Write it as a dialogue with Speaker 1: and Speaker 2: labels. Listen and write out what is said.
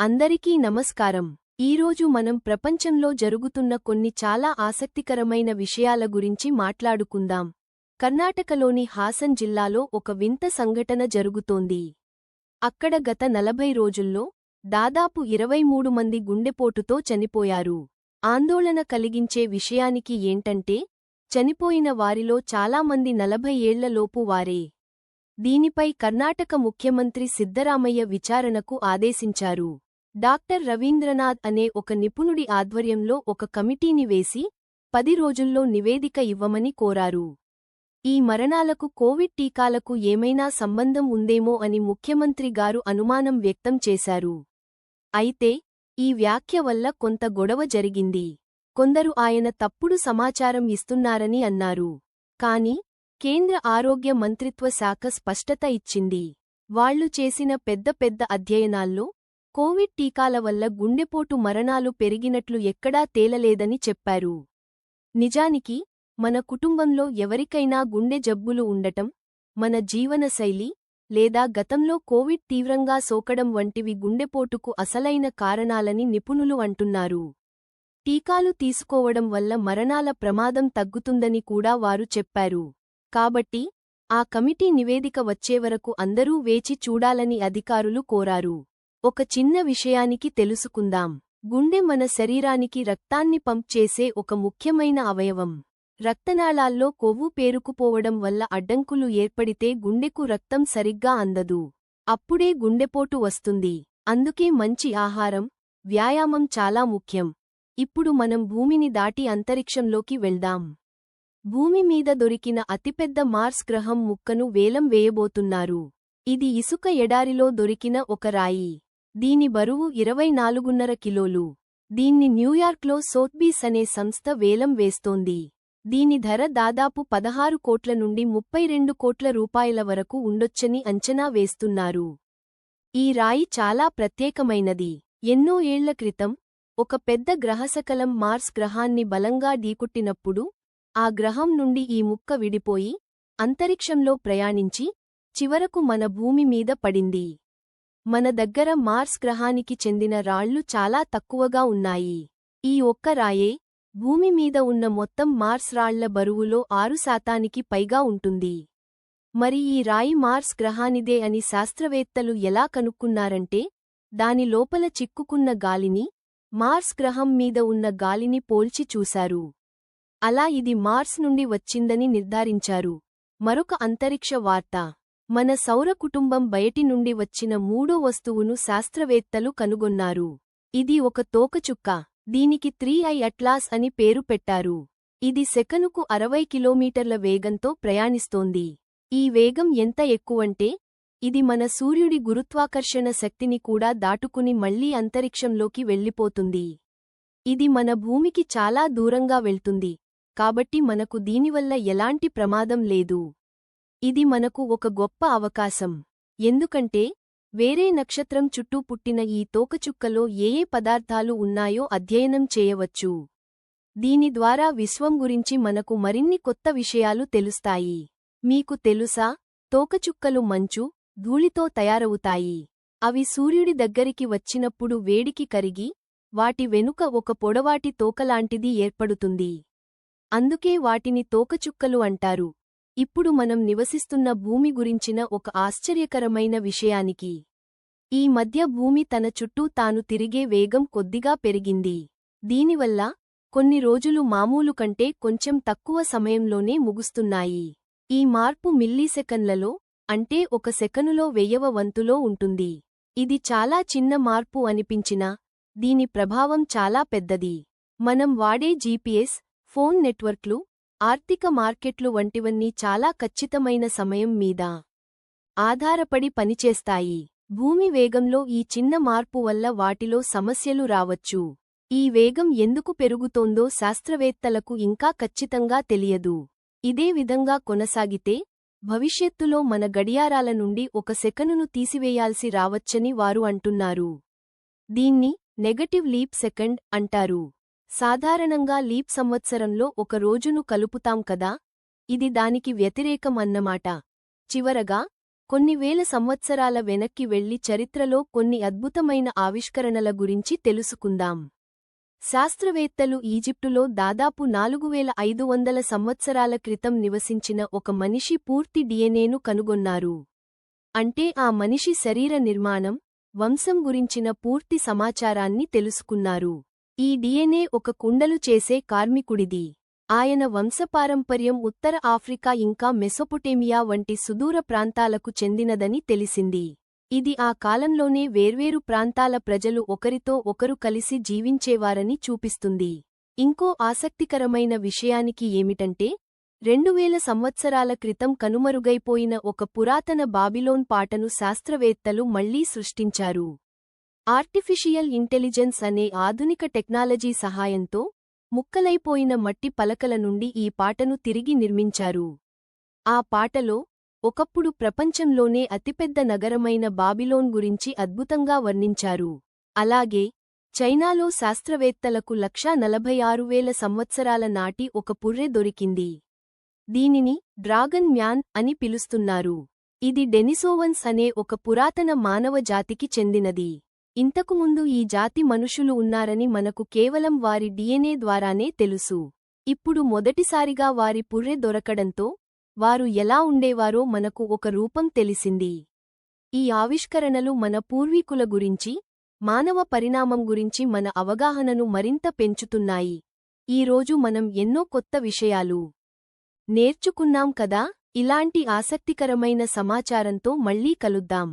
Speaker 1: అందరికీ నమస్కారం. ఈరోజు మనం ప్రపంచంలో జరుగుతున్న కొన్ని చాలా ఆసక్తికరమైన విషయాల గురించి మాట్లాడుకుందాం. కర్ణాటకలోని హాసన్ జిల్లాలో ఒక వింత సంఘటన జరుగుతోంది. అక్కడ గత నలభై రోజుల్లో దాదాపు ఇరవై మూడు మంది గుండెపోటుతో చనిపోయారు. ఆందోళన కలిగించే విషయానికి ఏంటంటే చనిపోయిన వారిలో చాలామంది నలభై ఏళ్ళలోపు వారే. దీనిపై కర్ణాటక ముఖ్యమంత్రి సిద్ధరామయ్య విచారణకు ఆదేశించారు. డాక్టర్ రవీంద్రనాథ్ అనే ఒక నిపుణుడి ఆధ్వర్యంలో ఒక కమిటీని వేసి పది రోజుల్లో నివేదిక ఇవ్వమని కోరారు. ఈ మరణాలకు కోవిడ్ టీకాలకు ఏమైనా సంబంధం ఉందేమో అని ముఖ్యమంత్రి గారు అనుమానం వ్యక్తం చేశారు. అయితే ఈ వ్యాఖ్య వల్ల కొంత గొడవ జరిగింది. కొందరు ఆయన తప్పుడు సమాచారం ఇస్తున్నారని అన్నారు. కాని కేంద్ర ఆరోగ్య మంత్రిత్వ శాఖ స్పష్టత ఇచ్చింది. వాళ్ళు చేసిన పెద్ద పెద్ద అధ్యయనాల్లో కోవిడ్ టీకాల వల్ల గుండెపోటు మరణాలు పెరిగినట్లు ఎక్కడా తేలలేదని చెప్పారు. నిజానికి మన కుటుంబంలో ఎవరికైనా గుండె జబ్బులు ఉండటం మన జీవనశైలి లేదా గతంలో కోవిడ్ తీవ్రంగా సోకడం వంటివి గుండెపోటుకు అసలైన కారణాలని నిపుణులు అంటున్నారు. టీకాలు తీసుకోవడం వల్ల మరణాల ప్రమాదం తగ్గుతుందని కూడా వారు చెప్పారు. కాబట్టి ఆ కమిటీ నివేదిక వచ్చేవరకు అందరూ వేచి చూడాలని అధికారులు కోరారు. ఒక చిన్న విషయానికి తెలుసుకుందాం. గుండె మన శరీరానికి రక్తాన్ని పంప్ చేసే ఒక ముఖ్యమైన అవయవం. రక్తనాళాల్లో కొవ్వు పేరుకుపోవడం వల్ల అడ్డంకులు ఏర్పడితే గుండెకు రక్తం సరిగ్గా అందదు. అప్పుడే గుండెపోటు వస్తుంది. అందుకే మంచి ఆహారం వ్యాయామం చాలా ముఖ్యం. ఇప్పుడు మనం భూమిని దాటి అంతరిక్షంలోకి వెళ్దాం. భూమి మీద దొరికిన అతిపెద్ద మార్స్ గ్రహం ముక్కను వేలం వేయబోతున్నారు. ఇది ఇసుక ఎడారిలో దొరికిన ఒక రాయి. దీని బరువు ఇరవై నాలుగున్నర కిలోలు. దీన్ని న్యూయార్క్లో సోత్బీస్ అనే సంస్థ వేలం వేస్తోంది. దీని ధర దాదాపు పదహారు కోట్ల నుండి ముప్పై రెండు కోట్ల రూపాయల వరకు ఉండొచ్చని అంచనా వేస్తున్నారు. ఈ రాయి చాలా ప్రత్యేకమైనది. ఎన్నో ఏళ్ళ క్రితం ఒక పెద్ద గ్రహసకలం మార్స్ గ్రహాన్ని బలంగా ఢీకుట్టినప్పుడు ఆ గ్రహం నుండి ఈ ముక్క విడిపోయి అంతరిక్షంలో ప్రయాణించి చివరకు మన భూమి మీద పడింది. మన దగ్గర మార్స్ గ్రహానికి చెందిన రాళ్ళు చాలా తక్కువగా ఉన్నాయి. ఈ ఒక్క రాయే భూమి మీద ఉన్న మొత్తం మార్స్ రాళ్ళ బరువులో ఆరు శాతానికి పైగా ఉంటుంది. మరి ఈ రాయి మార్స్ గ్రహానిదే అని శాస్త్రవేత్తలు ఎలా కనుక్కున్నారంటే దాని లోపల చిక్కుకున్న గాలిని మార్స్ గ్రహం మీద ఉన్న గాలిని పోల్చి చూశారు. అలా ఇది మార్స్ నుండి వచ్చిందని నిర్ధారించారు. మరొక అంతరిక్ష వార్త. మన సౌర కుటుంబం బయటి నుండి వచ్చిన మూడో వస్తువును శాస్త్రవేత్తలు కనుగొన్నారు. ఇది ఒక తోకచుక్క దీనికి త్రీ ఐ అట్లాస్ అని పేరు పెట్టారు. ఇది సెకనుకు అరవై కిలోమీటర్ల వేగంతో ప్రయాణిస్తోంది. ఈ వేగం ఎంత ఎక్కువంటే ఇది మన సూర్యుడి గురుత్వాకర్షణ శక్తిని కూడా దాటుకుని మళ్ళీ అంతరిక్షంలోకి వెళ్ళిపోతుంది. ఇది మన భూమికి చాలా దూరంగా వెళ్తుంది. కాబట్టి మనకు దీనివల్ల ఎలాంటి ప్రమాదం లేదు. ఇది మనకు ఒక గొప్ప అవకాశం. ఎందుకంటే వేరే నక్షత్రం చుట్టూ పుట్టిన ఈ తోకచుక్కలో ఏ ఏ పదార్థాలు ఉన్నాయో అధ్యయనం చేయవచ్చు. దీని ద్వారా విశ్వం గురించి మనకు మరిన్ని కొత్త విషయాలు తెలుస్తాయి. మీకు తెలుసా తోకచుక్కలు మంచు ధూళితో తయారవుతాయి. అవి సూర్యుడి దగ్గరికి వచ్చినప్పుడు వేడికి కరిగి వాటి వెనుక ఒక పొడవాటి తోకలాంటిది ఏర్పడుతుంది. అందుకే వాటిని తోకచుక్కలు అంటారు. ఇప్పుడు మనం నివసిస్తున్న భూమి గురించిన ఒక ఆశ్చర్యకరమైన విషయానికి. ఈ మధ్య భూమి తన చుట్టూ తాను తిరిగే వేగం కొద్దిగా పెరిగింది. దీనివల్ల కొన్ని రోజులు మామూలు కంటే కొంచెం తక్కువ సమయంలోనే ముగుస్తున్నాయి. ఈ మార్పు మిల్లీసెకన్లలో అంటే ఒక సెకనులో వెయ్యవ వంతులో ఉంటుంది. ఇది చాలా చిన్న మార్పు అనిపించినా దీని ప్రభావం చాలా పెద్దది. మనం వాడే జీపీఎస్ ఫోన్ నెట్వర్క్లు ఆర్థిక మార్కెట్లు వంటివన్నీ చాలా ఖచ్చితమైన సమయం మీద ఆధారపడి పనిచేస్తాయి. భూమి వేగంలో ఈ చిన్న మార్పు వల్ల వాటిలో సమస్యలు రావచ్చు. ఈ వేగం ఎందుకు పెరుగుతోందో శాస్త్రవేత్తలకు ఇంకా ఖచ్చితంగా తెలియదు. ఇదే విధంగా కొనసాగితే భవిష్యత్తులో మన గడియారాల నుండి ఒక సెకనును తీసివేయాల్సి రావచ్చని వారు అంటున్నారు. దీన్ని నెగటివ్ లీప్ సెకండ్ అంటారు. సాధారణంగా లీప్ సంవత్సరంలో ఒక రోజును కలుపుతాం కదా? ఇది దానికి వ్యతిరేకం అన్నమాట. చివరగా కొన్ని వేల సంవత్సరాల వెనక్కి వెళ్ళి చరిత్రలో కొన్ని అద్భుతమైన ఆవిష్కరణల గురించి తెలుసుకుందాం. శాస్త్రవేత్తలు ఈజిప్టులో దాదాపు నాలుగు వేల ఐదు వందల సంవత్సరాల క్రితం నివసించిన ఒక మనిషి పూర్తి డిఎన్ఏను కనుగొన్నారు. అంటే ఆ మనిషి శరీర నిర్మాణం వంశం గురించిన పూర్తి సమాచారాన్ని తెలుసుకున్నారు. ఈ డిఎన్ఏ ఒక కుండలు చేసే కార్మికుడిది. ఆయన వంశపారంపర్యం ఉత్తర ఆఫ్రికా ఇంకా మెసొపొటేమియా వంటి సుదూర ప్రాంతాలకు చెందినదని తెలిసింది. ఇది ఆ కాలంలోనే వేర్వేరు ప్రాంతాల ప్రజలు ఒకరితో ఒకరు కలిసి జీవించేవారని చూపిస్తుంది. ఇంకో ఆసక్తికరమైన విషయానికి ఏమిటంటే రెండువేల సంవత్సరాల క్రితం కనుమరుగైపోయిన ఒక పురాతన బాబిలోన్ పాటను శాస్త్రవేత్తలు మళ్ళీ సృష్టించారు. ఆర్టిఫిషియల్ ఇంటెలిజెన్స్ అనే ఆధునిక టెక్నాలజీ సహాయంతో ముక్కలైపోయిన మట్టి పలకల నుండి ఈ పాటను తిరిగి నిర్మించారు. ఆ పాటలో ఒకప్పుడు ప్రపంచంలోనే అతిపెద్ద నగరమైన బాబిలోన్ గురించి అద్భుతంగా వర్ణించారు. అలాగే చైనాలో శాస్త్రవేత్తలకు లక్షా నలభై ఆరు వేల సంవత్సరాల నాటి ఒక పుర్రె దొరికింది. దీనిని డ్రాగన్ మ్యాన్ అని పిలుస్తున్నారు. ఇది డెనిసోవన్స్ అనే ఒక పురాతన మానవ జాతికి చెందినది. ఇంతకుముందు ఈ జాతి మనుషులు ఉన్నారని మనకు కేవలం వారి డిఎన్ఏ ద్వారానే తెలుసు. ఇప్పుడు మొదటిసారిగా వారి పుర్రె దొరకడంతో వారు ఎలా ఉండేవారో మనకు ఒక రూపం తెలిసింది. ఈ ఆవిష్కరణలు మన పూర్వీకుల గురించి మానవ పరిణామం గురించి మన అవగాహనను మరింత పెంచుతున్నాయి. ఈరోజు మనం ఎన్నో కొత్త విషయాలు నేర్చుకున్నాం కదా? ఇలాంటి ఆసక్తికరమైన సమాచారంతో మళ్ళీ కలుద్దాం.